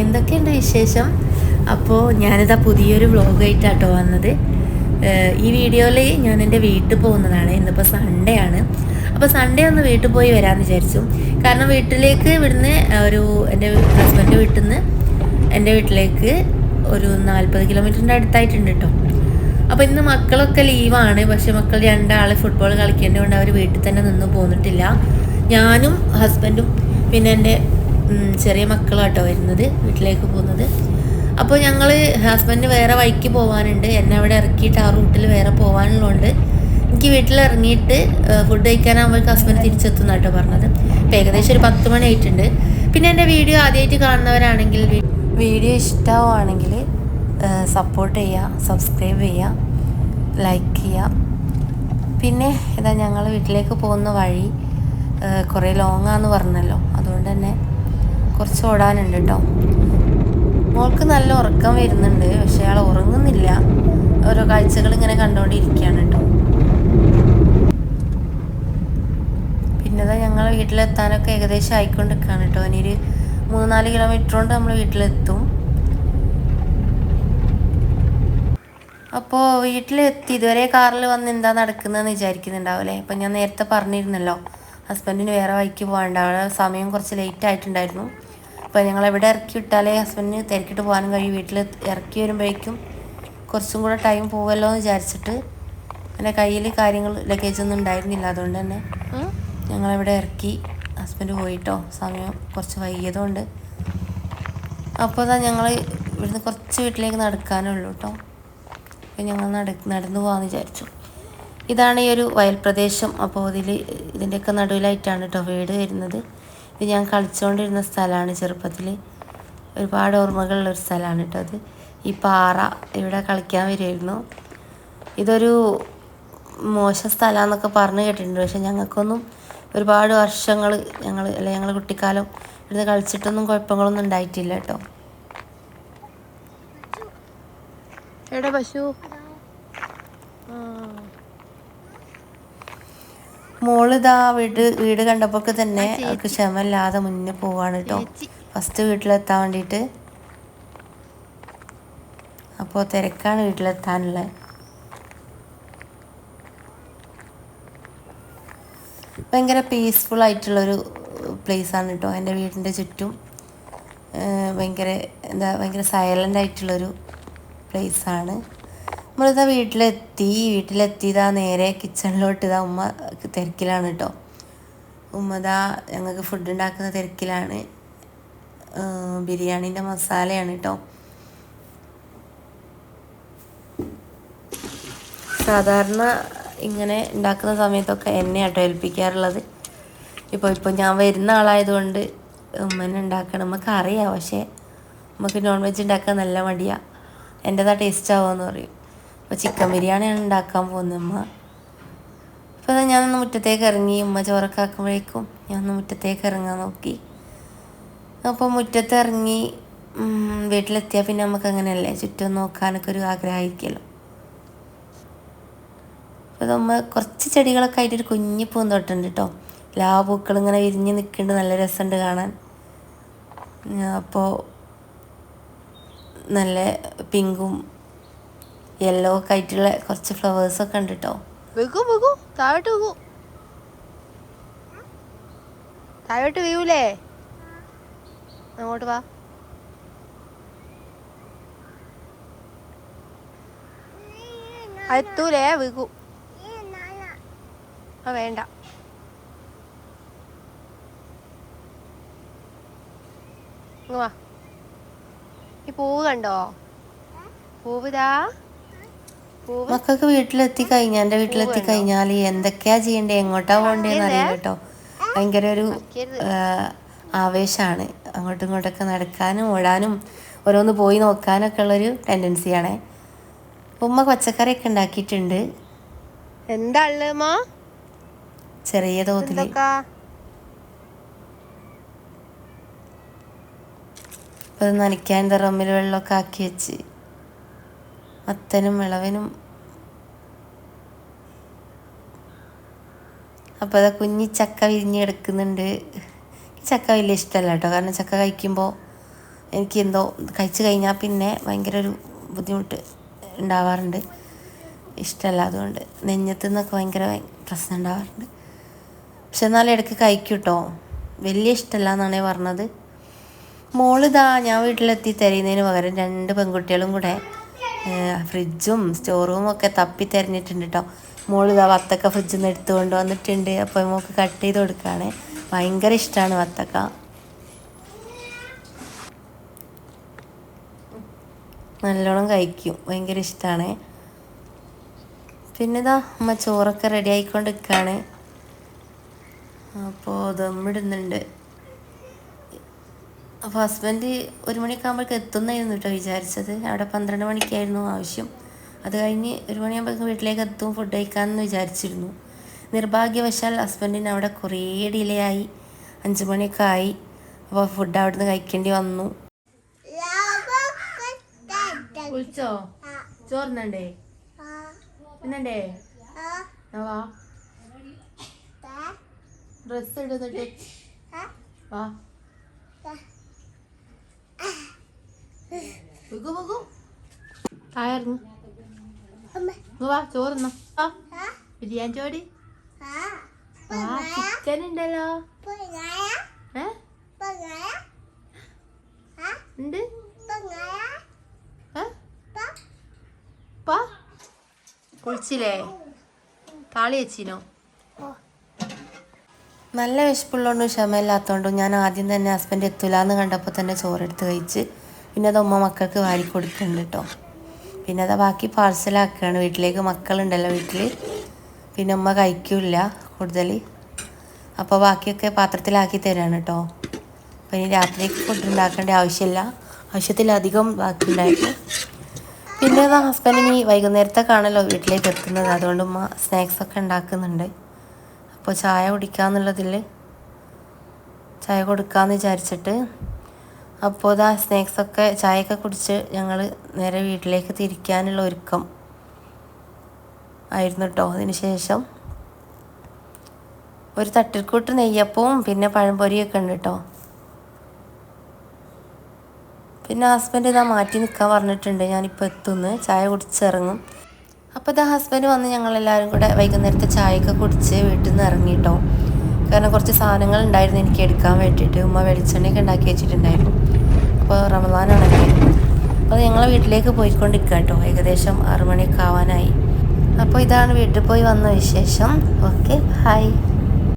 എന്തൊക്കെയുണ്ട് വിശേഷം? അപ്പോൾ ഞാനിതാ പുതിയൊരു വ്ളോഗായിട്ടാട്ടോ വന്നത്. ഈ വീഡിയോയിൽ ഞാൻ എന്റെ വീട്ടിൽ പോകുന്നതാണ്. ഇന്നിപ്പോൾ സൺഡേ ആണ്. അപ്പോൾ സൺഡേ ഒന്ന് വീട്ടിൽ പോയി വരാമെന്ന് വിചാരിച്ചു. കാരണം വീട്ടിലേക്ക് ഇവിടുന്ന് ഒരു എന്റെ ഹസ്ബൻഡ് വീട്ടിൽ നിന്ന് എന്റെ വീട്ടിലേക്ക് ഒരു നാൽപ്പത് കിലോമീറ്ററിന്റെ അടുത്തായിട്ടുണ്ട് കേട്ടോ അപ്പോൾ ഇന്ന് മക്കളൊക്കെ ലീവാണ്. പക്ഷെ മക്കൾ രണ്ടാൾ ഫുട്ബോൾ കളിക്കേണ്ടതുകൊണ്ട് അവർ വീട്ടിൽ തന്നെ നിന്ന് പോന്നിട്ടില്ല. ഞാനും ഹസ്ബൻഡും പിന്നെ എന്റെ ചെറിയ മക്കളാട്ടോ വരുന്നത് വീട്ടിലേക്ക് പോകുന്നത്. അപ്പോൾ ഞങ്ങൾ ഹസ്ബൻഡ് വേറെ വഴിക്ക് പോകാനുണ്ട് എന്നെ അവിടെ ഇറക്കിയിട്ട് ആ റൂട്ടിൽ വേറെ പോകാനുള്ളതുകൊണ്ട് എനിക്ക് വീട്ടിൽ ഇറങ്ങിയിട്ട് ഫുഡ് കഴിക്കാനാകുമ്പോഴേക്ക് ഹസ്ബൻഡ് തിരിച്ചെത്തുന്ന കേട്ടോ പറഞ്ഞത്. അപ്പോൾ ഏകദേശം ഒരു പത്ത് മണി ആയിട്ടുണ്ട്. പിന്നെ എന്റെ വീഡിയോ ആദ്യമായിട്ട് കാണുന്നവരാണെങ്കിൽ വീഡിയോ ഇഷ്ടമാണെങ്കിൽ സപ്പോർട്ട് ചെയ്യുക സബ്സ്ക്രൈബ് ചെയ്യുക ലൈക്ക് ചെയ്യുക. പിന്നെ ഇതാ ഞങ്ങൾ വീട്ടിലേക്ക് പോകുന്ന വഴി കുറേ ലോങ്ങാന്ന് പറഞ്ഞല്ലോ. അതുകൊണ്ട് തന്നെ കുറച്ച് ഓടാനുണ്ട് കേട്ടോ മോൾക്ക് നല്ല ഉറക്കം വരുന്നുണ്ട് പക്ഷെ അയാൾ ഉറങ്ങുന്നില്ല. ഓരോ കാഴ്ചകൾ ഇങ്ങനെ കണ്ടുകൊണ്ടിരിക്കുകയാണ് കേട്ടോ പിന്നെ ഇതാ ഞങ്ങൾ വീട്ടിലെത്താനൊക്കെ ഏകദേശം ആയിക്കൊണ്ടിരിക്കുകയാണ് കേട്ടോ ഇനി ഒരു മൂന്ന് നാല് കിലോമീറ്റർ കൊണ്ട് നമ്മൾ വീട്ടിലെത്തും. അപ്പോൾ വീട്ടിലെത്തി. ഇതുവരെ കാറിൽ വന്ന് എന്താ നടക്കുന്നതെന്ന് വിചാരിക്കുന്നുണ്ടാവില്ലേ അപ്പം ഞാൻ നേരത്തെ പറഞ്ഞിരുന്നല്ലോ. ഹസ്ബൻഡിന് വേറെ വഴിക്ക് പോകാണ്ട്. അവിടെ സമയം കുറച്ച് ലേറ്റ് ആയിട്ടുണ്ടായിരുന്നു. അപ്പോൾ ഞങ്ങൾ എവിടെ ഇറക്കി വിട്ടാലേ ഹസ്ബൻഡിന് തിരക്കിട്ട് പോകാനും കഴിയും. വീട്ടിൽ ഇറക്കി വരുമ്പോഴേക്കും കുറച്ചും കൂടെ ടൈം പോകുമല്ലോ എന്ന് വിചാരിച്ചിട്ട് എന്റെ കയ്യിൽ കാര്യങ്ങൾ ലഗേജ് ഒന്നും ഉണ്ടായിരുന്നില്ല. അതുകൊണ്ട് തന്നെ ഞങ്ങളിവിടെ ഇറക്കി ഹസ്ബൻഡ് പോയിട്ടോ. സമയം കുറച്ച് വൈകിയതുകൊണ്ട്. അപ്പോൾ തന്നെ ഞങ്ങൾ ഇവിടുന്ന് കുറച്ച് വീട്ടിലേക്ക് നടക്കാനുള്ളൂ കേട്ടോ അപ്പോൾ ഞങ്ങൾ നട നടന്നു പോകാമെന്ന് വിചാരിച്ചു. ഇതാണ് ഈ ഒരു വയൽ പ്രദേശം. അപ്പോൾ ഇതിൽ ഇതിന്റെയൊക്കെ നടുവിലായിട്ടാണ് കേട്ടോ വീട് വരുന്നത്. ഇത് ഞാൻ കളിച്ചുകൊണ്ടിരുന്ന സ്ഥലമാണ് ചെറുപ്പത്തിൽ ഒരുപാട് ഓർമ്മകളുള്ള ഒരു സ്ഥലമാണ് കേട്ടോ അത്. ഈ പാറ ഇവിടെ കളിക്കാൻ വരുമായിരുന്നു ഇതൊരു മോശം സ്ഥലമെന്നൊക്കെ പറഞ്ഞ് കേട്ടിട്ടുണ്ട്. പക്ഷെ ഞങ്ങൾക്കൊന്നും ഒരുപാട് വർഷങ്ങൾ ഞങ്ങൾ അല്ലെ ഞങ്ങൾ കുട്ടിക്കാലം ഇവിടുന്ന് കളിച്ചിട്ടൊന്നും കുഴപ്പങ്ങളൊന്നും ഉണ്ടായിട്ടില്ല കേട്ടോ എടാ പശു. മോളിതാ വീട് വീട് കണ്ടപ്പോഴൊക്കെ തന്നെ അവർക്ക് ക്ഷമയില്ലാതെ മുന്നേ പോവാണ് കേട്ടോ. ഫസ്റ്റ് വീട്ടിലെത്താൻ വേണ്ടിയിട്ട് അപ്പോൾ തിരക്കാണ് വീട്ടിലെത്താനുള്ളത്. ഭയങ്കര പീസ്ഫുൾ ആയിട്ടുള്ളൊരു place ആണ് കേട്ടോ എന്റെ വീടിന്റെ ചുറ്റും ഭയങ്കര എന്താ ഭയങ്കര സൈലന്റ് ആയിട്ടുള്ളൊരു place ആണ്. നമ്മളിതാ വീട്ടിലെത്തി വീട്ടിലെത്തിയതാ നേരെ കിച്ചണിലോട്ട് ഇതാ ഉമ്മ തിരക്കിലാണ് കേട്ടോ ഉമ്മതാ ഞങ്ങൾക്ക് ഫുഡ് ഉണ്ടാക്കുന്ന തിരക്കിലാണ്. ബിരിയാണീന്റെ മസാലയാണ് കേട്ടോ സാധാരണ ഇങ്ങനെ ഉണ്ടാക്കുന്ന സമയത്തൊക്കെ എന്നെ കേട്ടോ ഏൽപ്പിക്കാറുള്ളത്. ഇപ്പോൾ ഇപ്പോൾ ഞാൻ വരുന്ന ആളായതുകൊണ്ട് ഉമ്മനെ ഉണ്ടാക്കണം നമുക്ക് അറിയാം പക്ഷേ നമുക്ക് നോൺ വെജ് ഉണ്ടാക്കാൻ നല്ല മടിയാണ് എന്റെതാ ടേസ്റ്റ് ആവുമെന്ന് പറയും. അപ്പോൾ ചിക്കൻ ബിരിയാണിയാണ് ഉണ്ടാക്കാൻ പോകുന്നത് അമ്മ അപ്പോൾ അതാ ഞാനൊന്ന് മുറ്റത്തേക്ക് ഇറങ്ങി ഉമ്മ ചോറൊക്കെ ആക്കുമ്പോഴേക്കും ഞാൻ ഒന്ന് മുറ്റത്തേക്ക് ഇറങ്ങാൻ നോക്കി. അപ്പോൾ മുറ്റത്ത് ഇറങ്ങി വീട്ടിലെത്തിയാൽ പിന്നെ നമുക്ക് അങ്ങനെയല്ലേ? ചുറ്റും നോക്കാനൊക്കെ ഒരു ആഗ്രഹമായിരിക്കുമല്ലോ. അപ്പോൾ നമ്മൾ കുറച്ച് ചെടികളൊക്കെ ആയിട്ട് ഒരു കുഞ്ഞു പൂന്തോട്ടമുണ്ട് കേട്ടോ എല്ലാ പൂക്കളും ഇങ്ങനെ വിരിഞ്ഞ് നിൽക്കുന്നുണ്ട്. നല്ല രസമുണ്ട് കാണാൻ. അപ്പോൾ നല്ല പിങ്കും യെല്ലോ ഒക്കെ ആയിട്ടുള്ള കുറച്ച് ഫ്ലവേഴ്സ് ഒക്കെ ഉണ്ട് കേട്ടോ വെക്കൂ വെക്കൂ. താഴോട്ട് വെക്കൂ. താഴോട്ട് വീവൂലേ അങ്ങോട്ട് വാ. എത്തൂലേ വീകൂ ആ വേണ്ട. വാ. ഈ പൂവ് കണ്ടോ? പൂവ് ഇതാ പൂവ് മക്കൾക്ക് വീട്ടിലെത്തി കഴിഞ്ഞാൽ എന്റെ വീട്ടിലെത്തി കഴിഞ്ഞാൽ എന്തൊക്കെയാ ചെയ്യണ്ടേ? എങ്ങോട്ടാ പോകണ്ടേന്ന് അറിയില്ല കേട്ടോ. ഭയങ്കര ഒരു ആവേശമാണ് അങ്ങോട്ടും ഇങ്ങോട്ടൊക്കെ നടക്കാനും ഓടാനും ഓരോന്ന് പോയി നോക്കാനൊക്കെ ഉള്ളൊരു ടെൻഡൻസിയാണ്. ഉമ്മ പച്ചക്കറിയൊക്കെ ഉണ്ടാക്കിയിട്ടുണ്ട്. എന്താ ചെറിയ തോതിൽ ഇപ്പൊ അത് നനയ്ക്കാൻ റമ്മിൽ വെള്ളമൊക്കെ ആക്കി വെച്ച്. മത്തനും ഇളവനും. അപ്പോൾ അതാ കുഞ്ഞി ചക്ക വിരിഞ്ഞ് കിടക്കുന്നുണ്ട് ചക്ക വലിയ ഇഷ്ടമല്ല കേട്ടോ. കാരണം ചക്ക കഴിക്കുമ്പോൾ എനിക്ക് എന്തോ കഴിച്ചു കഴിഞ്ഞാൽ പിന്നെ ഭയങ്കര ഒരു ബുദ്ധിമുട്ട് ഉണ്ടാവാറുണ്ട്. ഇഷ്ടമല്ല. അതുകൊണ്ട് നെഞ്ഞത്തു നിന്നൊക്കെ ഭയങ്കര പ്രശ്നം ഉണ്ടാവാറുണ്ട്. പക്ഷെ എന്നാലും ഇടയ്ക്ക് കഴിക്കും കേട്ടോ. വലിയ ഇഷ്ടമല്ല എന്നാണ് പറഞ്ഞത്. മോളിതാ ഞാൻ വീട്ടിലെത്തി തരുന്നതിന് പകരം രണ്ട് പെൺകുട്ടികളും കൂടെ ഫ്രിഡ്ജും സ്റ്റോർ റൂമും ഒക്കെ തപ്പി തിരഞ്ഞിട്ടുണ്ട് കേട്ടോ ഇതാ വത്തക്ക ഫ്രിഡ്ജിൽ നിന്ന് എടുത്തു കൊണ്ട് വന്നിട്ടുണ്ട്. അപ്പോൾ മോൾക്ക് കട്ട് ചെയ്ത് കൊടുക്കുകയാണ് ഭയങ്കര ഇഷ്ടമാണ് വത്തക്ക. നല്ലോണം കഴിക്കും. ഭയങ്കര ഇഷ്ടമാണ് പിന്നെ ഇതാ അമ്മ ചോറൊക്കെ റെഡി ആയിക്കൊണ്ട് നിൽക്കുകയാണ് അപ്പോൾ ദമ്മിടുന്നുണ്ട്. അപ്പോൾ ഹസ്ബൻഡ് ഒരു മണിയൊക്കെ ആകുമ്പോഴേക്ക് എത്തുന്നായിരുന്നു കേട്ടോ വിചാരിച്ചത്. അവിടെ പന്ത്രണ്ട് മണിക്കായിരുന്നു ആവശ്യം. അത് കഴിഞ്ഞ് ഒരു മണിയാകുമ്പോൾ വീട്ടിലേക്ക് എത്തും ഫുഡ് കഴിക്കാമെന്ന് വിചാരിച്ചിരുന്നു. നിർഭാഗ്യവശാൽ ഹസ്ബൻഡിന് അവിടെ കുറേ ഡിലേ ആയി. അഞ്ച് മണിയൊക്കെ ആയി. അപ്പോൾ ഫുഡ് അവിടെ നിന്ന് കഴിക്കേണ്ടി വന്നു. കുളിച്ചോ? ചോറിനണ്ടേ? പിന്നണ്ടേ വാ. ഡ്രസ്സ് ഇടുന്നിട്ട്. വാ. വികു വികു ആയിരുന്നു വാ ചോറുന്ന ആ. ബിരിയാണി ചോടി ആ. ചിക്കൻ ഉണ്ടല്ലോ. ഉണ്ട്. കുളിച്ചില്ലേ താളി വെച്ചിനോ? നല്ല വിശപ്പുള്ളതുകൊണ്ടും ക്ഷമയില്ലാത്തതുകൊണ്ടും ഞാൻ ആദ്യം തന്നെ ഹസ്ബൻഡ് എത്തൂലെന്ന് കണ്ടപ്പോൾ തന്നെ ചോറെടുത്ത് കഴിച്ച് പിന്നെ അത് ഉമ്മ മക്കൾക്ക് വാരി കൊടുക്കുന്നുണ്ട് കേട്ടോ പിന്നെ അത് ബാക്കി പാഴ്സലാക്കുകയാണ് വീട്ടിലേക്ക് മക്കളുണ്ടല്ലോ വീട്ടിൽ പിന്നെ ഉമ്മ കഴിക്കില്ല കൂടുതൽ. അപ്പോൾ ബാക്കിയൊക്കെ പാത്രത്തിലാക്കി തരാണ് കേട്ടോ അപ്പോൾ ഇനി രാത്രിക്ക് ഫുഡ് ഉണ്ടാക്കേണ്ട ആവശ്യമില്ല. ആവശ്യത്തിലധികം ബാക്കി ഉണ്ടായിട്ട്. പിന്നെ ഹസ്ബൻഡ് ഇനി വൈകുന്നേരത്തെ വൈകുന്നേരത്തേക്കാണല്ലോ വീട്ടിലേക്ക് എത്തുന്നത്. അതുകൊണ്ട് ഉമ്മ സ്നാക്സ് ഒക്കെ ഉണ്ടാക്കുന്നുണ്ട്. അപ്പോൾ ചായ കുടിക്കാന്നുള്ളതിൽ ചായ കൊടുക്കാമെന്ന് വിചാരിച്ചിട്ട് അപ്പോൾ ഇതാ സ്നാക്സൊക്കെ ചായയൊക്കെ കുടിച്ച് ഞങ്ങൾ നേരെ വീട്ടിലേക്ക് തിരിക്കാനുള്ള ഒരുക്കം ആയിരുന്നു കേട്ടോ അതിന് ശേഷം ഒരു തട്ടിൽക്കൂട്ട് നെയ്യപ്പവും പിന്നെ പഴംപൊരിയൊക്കെ ഉണ്ട് കേട്ടോ പിന്നെ ഹസ്ബൻഡ് ഇതാ മാറ്റി നിൽക്കാൻ പറഞ്ഞിട്ടുണ്ട്. ഞാനിപ്പോൾ എത്തുന്നു. ചായ കുടിച്ചിറങ്ങും. അപ്പോൾ ഇതാ ഹസ്ബൻഡ് വന്ന് ഞങ്ങളെല്ലാവരും കൂടെ വൈകുന്നേരത്തെ ചായയൊക്കെ കുടിച്ച് വീട്ടിൽ നിന്ന് ഇറങ്ങിട്ടോ കാരണം കുറച്ച് സാധനങ്ങൾ ഉണ്ടായിരുന്നു എനിക്ക് എടുക്കാൻ വേണ്ടിയിട്ട്. ഉമ്മ വെളിച്ചെണ്ണയൊക്കെ ഉണ്ടാക്കി വെച്ചിട്ടുണ്ടായിരുന്നു. അപ്പോൾ റമദാനാണെങ്കിൽ അപ്പോൾ ഞങ്ങൾ വീട്ടിലേക്ക് പോയിക്കൊണ്ടിരിക്കുക കേട്ടോ. ഏകദേശം ആറുമണിയൊക്കെ ആവാനായി. അപ്പോൾ ഇതാണ് വീട്ടിൽ പോയി വന്ന വിശേഷം. Okay hi